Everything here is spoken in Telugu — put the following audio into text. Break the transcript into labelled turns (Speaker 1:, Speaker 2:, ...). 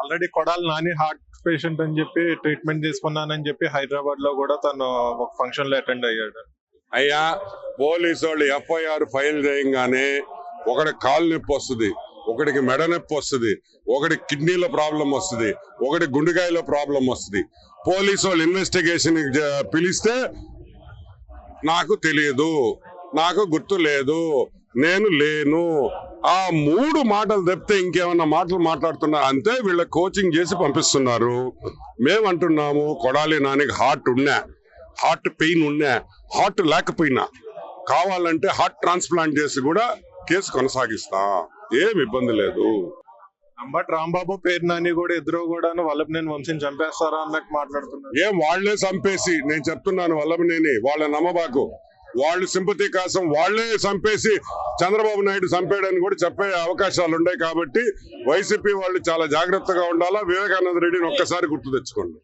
Speaker 1: Already Kodali Nani heart patient అని చెప్పి ట్రీట్మెంట్ తీసుకున్నానని చెప్పి హైదరాబాద్లో కూడా తను ఒక ఫంక్షన్లో అటెండ్ అయ్యాడు.
Speaker 2: అయ్యా పోలీసు వాళ్ళు ఎఫ్ఐఆర్ ఫైల్ చేయగానే ఒకటి కాలు నొప్పి వస్తుంది ఒకటికి మెడ నొప్పి వస్తుంది ఒకటి కిడ్నీలో ప్రాబ్లం వస్తుంది ఒకటి గుండెకాయలో ప్రాబ్లం వస్తుంది. పోలీసు వాళ్ళు ఇన్వెస్టిగేషన్ పిలిస్తే నాకు తెలియదు నాకు గుర్తు లేదు. నేను లేను. ఆ మూడు మాటలు తప్పితే ఇంకేమన్నా మాటలు మాట్లాడుతున్నా అంతే వీళ్ళ కోచింగ్ చేసి పంపిస్తున్నారు. మేమంటున్నాము కొడాలి నానికి హార్ట్ ఉన్నా హార్ట్ పెయిన్ ఉన్నా హార్ట్ లేకపోయినా కావాలంటే హార్ట్ ట్రాన్స్ప్లాంట్ చేసి కూడా కేసు కొనసాగిస్తా. ఏం ఇబ్బంది లేదు.
Speaker 1: అంబట్ రాంబాబు పేరు నాని కూడా ఇద్దరు కూడా వల్లభనేని వంశీని చంపేస్తారా అన్నట్టు మాట్లాడుతున్నారు.
Speaker 2: ఏం వాళ్ళే చంపేసి నేను చెప్తున్నాను వల్లభనేని వాళ్ళ నమ్మబాకు. వాళ్ళు సింపతి కోసం వాళ్ళే చంపేసి చంద్రబాబు నాయుడు చంపాడని కూడా చెప్పే అవకాశాలు ఉన్నాయి కాబట్టి వైసీపీ వాళ్ళు చాలా జాగ్రత్తగా ఉండాలా? వివేకానంద రెడ్డిని ఒక్కసారి గుర్తు తెచ్చుకోండి.